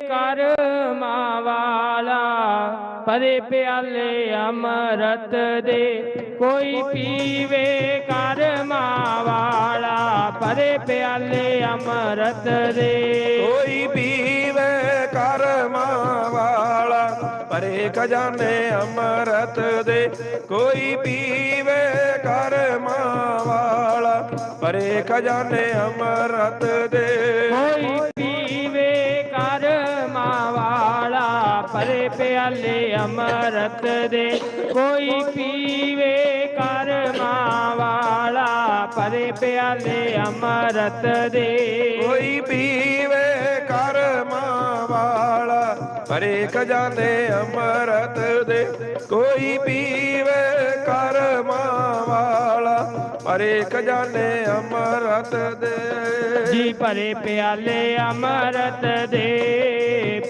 ਕਰਮਾਂ ਵਾਲਾ ਪਰੇ ਪਿਆਲੇ ਅੰਮ੍ਰਿਤ ਦੇ। ਕੋਈ ਪੀਵੇ ਕਰਮਾਂ ਵਾਲਾ ਪਰੇ ਪਿਆਲੇ ਅੰਮ੍ਰਿਤ ਦੇ। ਕੋਈ ਪੀਵੇ ਕਰਮਾਂ ਵਾਲਾ ਪਰੇ ਖਜ਼ਾਨੇ ਅੰਮ੍ਰਿਤ ਦੇ। ਕੋਈ ਪੀਵੇ ਕਰਮਾਂ ਵਾਲਾ ਪਰੇ ਖਜ਼ਾਨੇ ਅੰਮ੍ਰਿਤ ਦੇ। ਕੋਈ ਪਰੇ ਪਿਆਲੇ ਅੰਮ੍ਰਿਤ ਦੇ। ਕੋਈ ਪੀਵੇ ਕਰਮਾਂ ਵਾਲਾ ਪਰੇ ਪਿਆਲੇ ਅੰਮ੍ਰਿਤ ਦੇ। ਕੋਈ ਪੀਵੇ ਕਰਮਾਂ ਵਾਲਾ ਪਰੇ ਖਜ਼ਾਨੇ ਅੰਮ੍ਰਿਤ ਦੇ। ਕੋਈ ਪੀਵੇ ਕਰਮਾਂ ਵਾਲਾ ਪਰੇ ਖਜ਼ਾਨੇ ਅੰਮ੍ਰਿਤ ਦੇ। ਜੀ ਭਰੇ ਪਿਆਲੇ ਅੰਮ੍ਰਿਤ ਦੇ।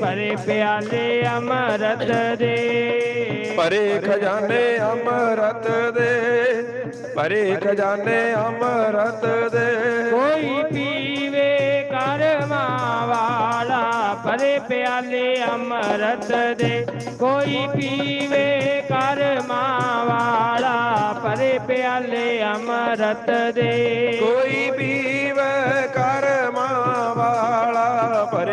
ਭਰੇ ਪਿਆਲੇ ਅੰਮ੍ਰਿਤ ਦੇ। ਪਰੇ ਖਜ਼ਾਨੇ ਅੰਮ੍ਰਿਤ ਦੇ। ਪਰੇ ਖਜ਼ਾਨੇ ਅੰਮ੍ਰਿਤ ਦੇ। ਕੋਈ ਪੀਵੇ ਕਰਮਾਂ ਵਾਲਾ ਭਰੇ ਪਿਆਲੇ ਅੰਮ੍ਰਿਤ ਦੇ। ਕੋਈ ਪੀਵੇ ਕਰਮਾਂ ਵਾਲਾ ਭਰੇ ਪਿਆਲੇ ਅੰਮ੍ਰਿਤ ਦੇ। ਕੋਈ ਪੀਵੇ ਕਰਮਾਂ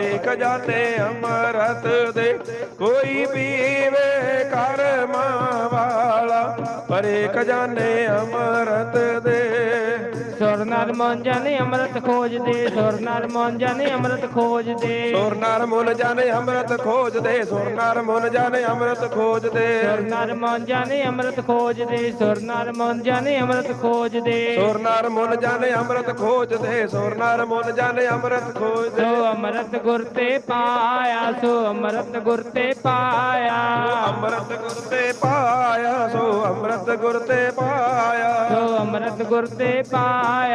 ਵਾਲਾ ਪਰੇ ਖਜ਼ਾਨੇ ਅੰਮ੍ਰਿਤ ਦੇ ਕੋਈ ਪੀਵੇ ਕਰਮਾਂ ਵਾਲਾ ਪਰੇ ਖਜ਼ਾਨੇ ਅੰਮ੍ਰਿਤ ਦੇ ਸੁਰ ਨਰ ਮੋਂਜਨ ਅੰਮ੍ਰਿਤ ਖੋਜਦੇ ਸੁਰ ਨਰ ਮੋਂਜਨ ਅੰਮ੍ਰਿਤ ਖੋਜਦੇ। ਸੁਰ ਨਰ ਮੁਨ ਜਾਣੇ ਅੰਮ੍ਰਿਤ ਖੋਜਦੇ ਸੁਰ ਨਰ ਮੁਨ ਜਾਣੇ ਅੰਮ੍ਰਿਤ ਖੋਜਦੇ। ਸੁਰ ਨਰ ਮੋਂਜਨ ਅੰਮ੍ਰਿਤ ਖੋਜਦੇ ਸੁਰ ਨਰ ਮੋਂਜਨ ਅੰਮ੍ਰਿਤ ਖੋਜਦੇ। ਸੁਰ ਨਰ ਮੁਨ ਜਾਣੇ ਅੰਮ੍ਰਿਤ ਖੋਜਦੇ ਸੁਰ ਨਰ ਮੁਨ ਜਾਣੇ ਅੰਮ੍ਰਿਤ ਖੋਜਦੇ। ਸੋ ਅੰਮ੍ਰਿਤ ਗੁਰ ਤੇ ਪਾਇਆ ਸੋ ਅੰਮ੍ਰਿਤ ਗੁਰ ਤੇ ਪਾਇਆ। ਅੰਮ੍ਰਿਤ ਗੁਰ ਤੇ ਪਾਇਆ ਸੋ ਅੰਮ੍ਰਿਤ ਗੁਰ ਤੇ ਪਾਇਆ। ਸੋ ਅੰਮ੍ਰਿਤ ਗੁਰ ਤੇ ਪਾਇਆ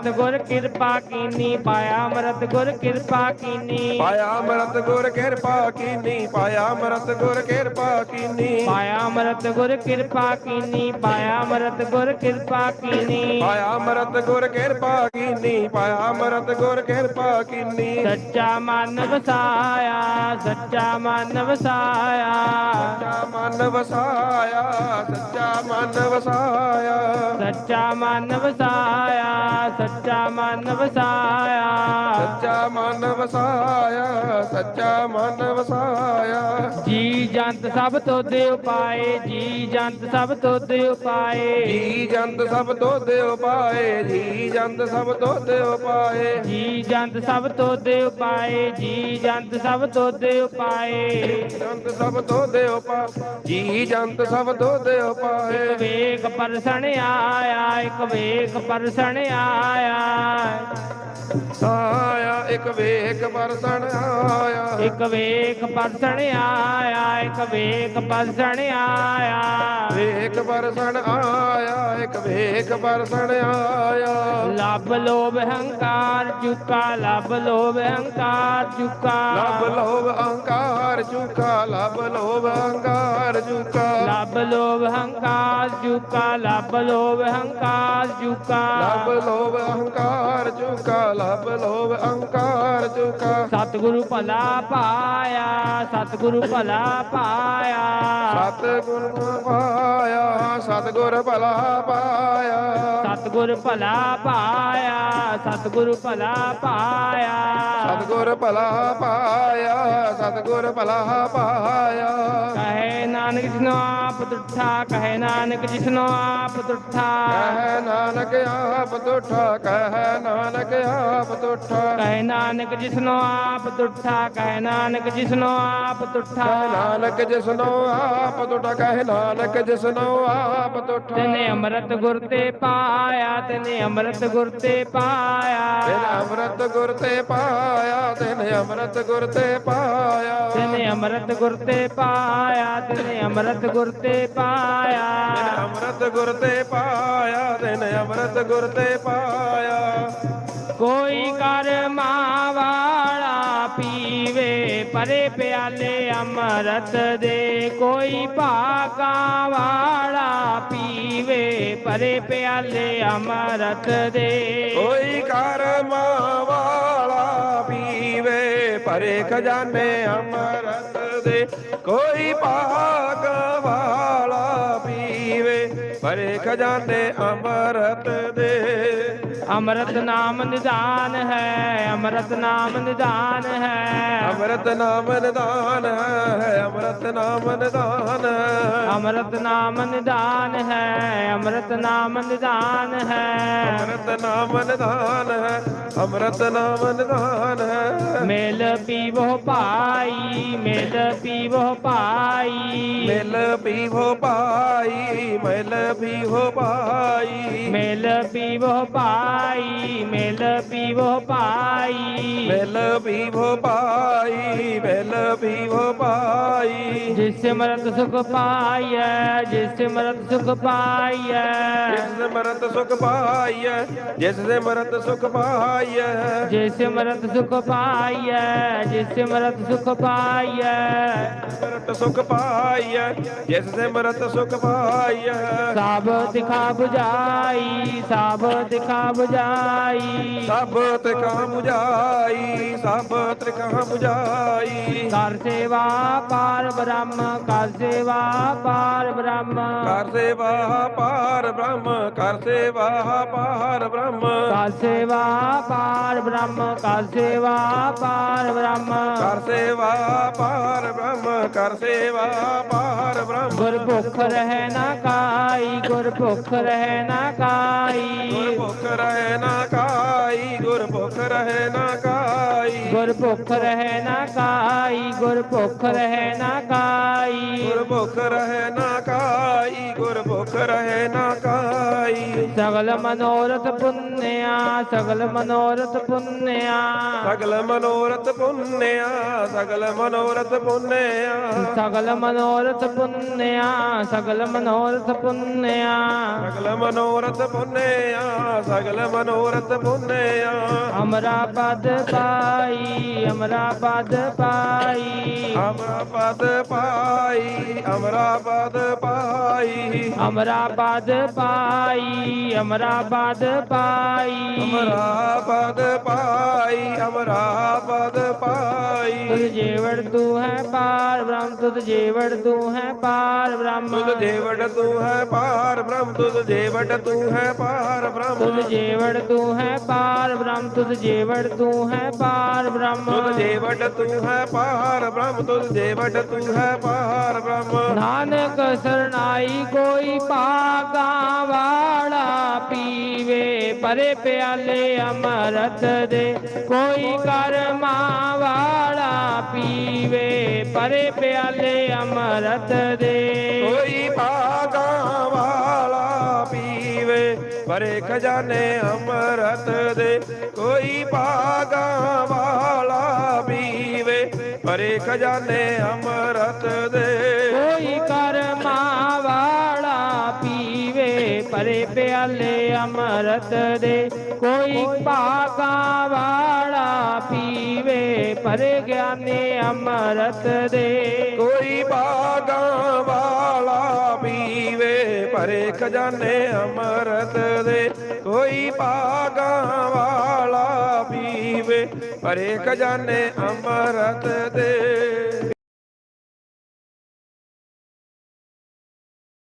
ਅੰਮ੍ਰਿਤ ਗੁਰ ਕਿਰਪਾ ਕੀਨੀ ਪਾਇਆ ਅੰਮ੍ਰਿਤ ਗੁਰ ਕਿਰਪਾ ਕੀਨੀ। ਪਾਇਆ ਅੰਮ੍ਰਿਤ ਗੁਰ ਕਿਰਪਾ ਕੀਨੀ ਪਾਇਆ ਅੰਮ੍ਰਿਤ ਗੁਰ ਕਿਰਪਾ ਕੀਨੀ। ਪਾਇਆ ਅੰਮ੍ਰਿਤ ਗੁਰ ਕਿਰਪਾ ਕੀਨੀ ਪਾਇਆ ਅੰਮ੍ਰਿਤ ਗੁਰ ਕਿਰਪਾ ਕੀਨੀ। ਪਾਇਆ ਅੰਮ੍ਰਿਤ ਗੁਰ ਕਿਰਪਾ ਕੀਨੀ ਪਾਇਆ ਅੰਮ੍ਰਿਤ ਗੁਰ ਕਿਰਪਾ ਕੀਨੀ। ਸੱਚਾ ਮਨ ਵਸਾਇਆ ਸੱਚਾ ਮਨ ਵਸਾਇਆ। ਸੱਚਾ ਮਨ ਵਸਾਇਆ ਸੱਚਾ ਮਨ ਵਸਾਇਆ। ਸੱਚਾ ਮਨ ਵਸਾਇਆ ਸੱਚਾ ਮਨ ਵਸਾਇਆ। ਸੱਚਾ ਮਨ ਵਸਾਇਆ ਸੱਚਾ ਮਨ ਵਸਾਇਆ। ਜੀ ਜੰਤ ਸਭ ਤੋਂ ਦੇ ਉਪਾਏ ਜੀ ਜੰਤ ਸਭ ਤੋਂ ਦੇ ਉਪਾਏ। ਜੀ ਜੰਤ ਸਭ ਤੋਂ ਦਿਓ ਪਾਏ ਜੀ ਜੰਤ ਸਭ ਤੋਂ ਦਿਓ ਪਾਏ ਜੀ ਜੰਤ ਸਭ ਤੋਂ ਦੇ ਉਪਾਏ ਜੀ ਜੰਤ ਸਭ ਤੋਂ ਦੇ ਉਪਾਏ। ਜੰਤ ਸਭ ਤੋਂ ਦਿਓ ਪਾ ਜੀ ਜੰਤ ਸਭ ਤੋਂ ਦਿਓ ਪਾਏ ਇੱਕ ਵੇਖ ਪਰਸਣ ਆਇਆ ਇੱਕ ਵੇਖ ਪਰਸਣ ਆਇਆ। ਆਇਆ। ਇੱਕ ਵੇਖ ਪਰਸਣ ਆਇਆ। ਇੱਕ ਵੇਖ ਪਰਸਣ ਆਇਆ ਇੱਕ ਵੇਖ ਪਰਸਣ ਆਇਆ। ਵੇਖ ਪਰਸਣ ਆਇਆ ਇੱਕ ਵੇਖ ਪਰਸਣ ਆਇਆ। ਲੱਭ ਲੋਭ ਹੰਕਾਰ ਚੁਕਾ ਲੱਭ ਲੋਭ ਹੰਕਾਰ ਚੁਕਾ। ਲੱਭ ਲੋਭ ਅਹੰਕਾਰ ਝੂਕਾ ਲੱਭ ਲੋਭ ਅਹੰਕਾਰ ਝੂਕਾ ਲੱਭ ਲੋਭ ਹੰਕਾਰ ਚੁਕਾ ਲੱਭ ਲੋਭ ਹੰਕਾਰ ਚੁਕਾ ਲੱਭ ਲੋਭ ਅਹੰਕਾਰ ਝੂਕਾ ਲੱਭ ਲੋਭ ਅਹੰਕਾਰ ਝੂਕਾ ਸਤਿਗੁਰੂ ਭਲਾ ਪਾਇਆ ਸਤਿਗੁਰੂ ਭਲਾ ਪਾਇਆ। ਸਤਿਗੁਰ ਪਾਇਆ ਸਤਿਗੁਰ ਭਲਾ ਪਾਇਆ। ਸਤਿਗੁਰ ਭਲਾ ਪਾਇਆ ਸਤਿਗੁਰੂ ਭਲਾ ਪਾਇਆ। ਸਤਿਗੁਰ ਭਲਾ ਪਾਇਆ ਸਤਿਗੁਰ ਭਲਾ ਪਾਇਆ ਕਹੇ ਨਾਨਕ ਜਿਸਨੋ ਆਪ ਤੁਠਾ ਕਹੇ ਨਾਨਕ ਜਿਸਨੋ ਆਪ ਤੁਠਾ। ਕਹਿ ਨਾਨਕ ਆਪ ਤੁਠਾ ਕਹਿ ਨਾਨਕ ਆਪ ਤੁਠਾ। ਕਹੇ ਨਾਨਕ ਜਿਸਨੋ ਆਪ ਤੁਠਾ ਕਹੇ ਨਾਨਕ ਜਿਸਨੋ ਆਪ ਕਹਿ ਨਾਨਕ ਜਿਸਨੋ ਆਪ ਤੁਠਾ ਕਹਿ ਨਾਨਕ ਜਿਸਨੋ ਆਪ ਤੁਠਾ। ਤੈਨੇ ਅੰਮ੍ਰਿਤ ਗੁਰ ਤੇ ਪਾਇਆ ਤੈਨੇ ਅੰਮ੍ਰਿਤ ਗੁਰ ਤੇ ਪਾਇਆ। ਤਿਨ ਅੰਮ੍ਰਿਤ ਗੁਰ ਤੇ ਪਾਇਆ ਤਿਨ ਅੰਮ੍ਰਿਤ ਗੁਰ ਤੇ ਪਾਇਆ। ਤੈਨੇ ਅੰਮ੍ਰਿਤ ਗੁਰ ਤੇ ਪਾਇਆ ਤੈਨੇ ਅੰਮ੍ਰਿਤ ਗੁਰ ਤੇ ਪਾਇਆ। ਅੰਮ੍ਰਿਤ ਗੁਰ ਤੇ ਪਾਇਆ ਤਿਨ ਅੰਮ੍ਰਿਤ ਗੁਰ ਤੇ ਪਾਇਆ। ਕੋਈ ਕਰਮਾ ਵਾਲਾ ਪੀਵੇ ਪਰੇ ਪਿਆਲੇ ਅੰਮ੍ਰਿਤ ਦੇ। ਕੋਈ ਭਾਗਾ ਵਾਲਾ ਪੀਵੇ ਪਰੇ ਪਿਆਲੇ ਅੰਮ੍ਰਿਤ ਦੇ। ਕੋਈ ਕਰਮਾ ਭਰੇ ਖਜ਼ਾਨੇ ਅੰਮ੍ਰਿਤ ਦੇ। ਕੋਈ ਭਾਗ ਵਾਲਾ ਪੀਵੇ। ਭਰੇ ਖਜ਼ਾਨੇ ਅੰਮ੍ਰਿਤ ਦੇ। ਅੰਮ੍ਰਿਤ ਨਾਮ ਨਿਦਾਨ ਹੈ ਅੰਮ੍ਰਿਤ ਨਾਮ ਨਿਦਾਨ ਹੈ। ਅੰਮ੍ਰਿਤ ਨਾਮ ਨਿਦਾਨ ਹੈ ਅੰਮ੍ਰਿਤ ਨਾਮ ਨਿਦਾਨ ਹੈ। ਅੰਮ੍ਰਿਤ ਨਾਮ ਨਿਦਾਨ ਹੈ ਅੰਮ੍ਰਿਤ ਨਾਮ ਨਿਦਾਨ ਹੈ। ਅੰਮ੍ਰਿਤ ਨਾਮ ਨਿਦਾਨ ਹੈ ਅੰਮ੍ਰਿਤ ਨਾਮ ਨਿਦਾਨ ਹੈ। ਮਿਲ ਪੀਵੋ ਭਾਈ ਮਿਲ ਪੀਵੋ ਭਾਈ। ਮਿਲ ਪੀਵੋ ਭਾਈ ਮਿਲ ਪੀਵੋ ਭਾਈ। ਮਿਲ ਪੀਵੋ ਭਾਈ। पाई मेल पीवो पाई। मेल पीवो पाई मेल पीवो पाई। जिस मरत सुख पाई जिस मरत सुख पाई जिस मरत सुख पाई जिस मरत सुख पाई जिस मरत सुख पाई जिस मरत सुख पाई मरत सुख पाई जिस मरत सुख पाई साब दिखा बुझाई साब दिखा ਜਾਈ। ਸਭ ਤ੍ਰਿਕਾ 부ਜਾਈ ਸਭ ਤ੍ਰਿਕਾ 부ਜਾਈ। ਕਰ ਸੇਵਾ ਪਾਰ ਬ੍ਰਹਮ ਕਰ ਸੇਵਾ ਪਾਰ ਬ੍ਰਹਮ। ਕਰ ਸੇਵਾ ਪਾਰ ਬ੍ਰਹਮ ਕਰ ਸੇਵਾ ਪਾਰ ਬ੍ਰਹਮ। ਕਰ ਸੇਵਾ ਪਾਰ ਬ੍ਰਹਮ ਕਰ ਸੇਵਾ ਪਾਰ ਬ੍ਰਹਮ। ਕਰ ਸੇਵਾ ਪਾਰ ਬ੍ਰਹਮ ਕਰ ਸੇਵਾ ਪਾਰ ਬ੍ਰਹਮ। ਗੁਰ ਭੁਖ ਰਹਿ ਨਾ ਕਾਈ ਗੁਰ ਭੁਖ ਰਹਿ ਨਾ ਗੁਰ ਕਾਈ ਭੁਖ ਰਹੇ ਨਾ ਕਾਈ ਗੁਰ ਭੁਖ ਰਹੇ ਨਾ ਕਾਈ ਗੁਰ ਭੁਖ ਰਹਿ ਨਾ ਕਾਈ ਗੁਰ ਭੁਖ ਰਹਿ ਨਾ ਕਾਈ ਗੁਰ ਭੁਖ ਰਹੇ ਨਾ ਕਾਈ ਗੁਰ ਭੁਖ ਰਹੇ ਨਾ ਕਾਈ ਸਗਲ ਮਨੋਰਥ ਪੁੰਨਿਆ ਸਗਲ ਮਨੋਰਥ ਪੁੰਨਿਆ। ਸਗਲ ਮਨੋਰਥ ਪੁੰਨਿਆ ਸਗਲ ਮਨੋਰਥ ਪੁੰਨਿਆ। ਸਗਲ ਮਨੋਰਥ ਪੁੰਨਿਆ ਸਗਲ ਮਨੋਰਥ ਪੁੰਨਿਆ। ਸਗਲ ਮਨੋਰਥ ਪੁੰਨਿਆ ਸਗਲ ਮਨੋਰਥ ਪੁੰਨਿਆ। ਅਮਰਾ ਪਦ ਪਾਈ ਅਮਰਾ ਪਦ ਪਾਈ ਅਮਰਾ ਪਦ ਪਾਈ ਅਮਰਾ ਪਦ ਪਾਈ ਅਮਰਾ ਪਦ ਪਾਈ ਅਮਰਾ ਪਦ ਪਾਈ ਅਮਰਾ ਪਦ ਪਾਈ ਅਮਰਾ ਪਦ ਪਾਈ ਤੁਧ ਜੀਵੜ ਤੂੰ ਹੈ ਪਾਰ ਬ੍ਰਹਮ ਤੁਧ ਜੀਵੜ ਤੂੰ ਹੈ ਪਾਰ ਬ੍ਰਹਮ ਤੁਧ ਜੀਵੜ ਤੂੰ ਹੈ ਪਾਰ ਬ੍ਰਹਮ ਤੁਧ ਜੀਵੜ ਤੂੰ ਹੈ ਪਾਰ ਬ੍ਰਹਮ ਤੁਧ ਜੀਵੜ ਤੂੰ ਹੈ ਪਾਰ ਬ੍ਰਹਮ ਤੁਧ ਜੀਵੜ ਤੂੰ ਹੈ ਪਾਰ ਬ੍ਰਹਮ ਤੁਧ ਜੀਵੜ ਤੂੰ ਹੈ ਪਾਰ ਬ੍ਰਹਮ ਤੁਧ ਜੀਵੜ ਤੂੰ ਹੈ ਪਾਰ ਬ੍ਰਹਮ। ਨਾਨਕ ਸਰਨਾਈ ਕੋਈ ਭਾਗਾ ਵਾਲਾ ਪੀਵੇ ਪਰੇ ਪਿਆਲੇ ਅਮਰਤ ਦੇ ਕੋਈ ਕਰਮਾ ਵਾਲਾ ਪੀਵੇ ਪਰੇ ਪਿਆਲੇ ਅਮਰਤ ਦੇ। ਪਰੇ ਖਜ਼ਾਨੇ ਅੰਮ੍ਰਿਤ ਦੇ ਕੋਈ ਭਾਗਾ ਵਾਲਾ ਪੀਵੇ। ਪਰੇ ਖਜ਼ਾਨੇ ਅੰਮ੍ਰਿਤ ਦੇ ਕੋਈ ਕਰਮਾ ਵਾਲਾ ਪੀਵੇ। ਪਰੇ ਪਿਆਲੇ ਅਮਰਤ ਦੇ ਕੋਈ ਭਾਗਾ ਵਾਲਾ ਪੀਵੇ। ਪਰੇ ਗਿਆਨੇ ਅਮਰਤ ਦੇ ਕੋਈ ਭਾਗਾ ਪੀਵੇ ਪਰੇ ਖਜ਼ਾਨੇ ਅੰਮ੍ਰਿਤ ਦੇ। ਕੋਈ ਭਾਗਾ ਵਾਲਾ ਪੀਵੇ। ਪਰੇ ਖਜ਼ਾਨੇ ਅੰਮ੍ਰਿਤ ਦੇ।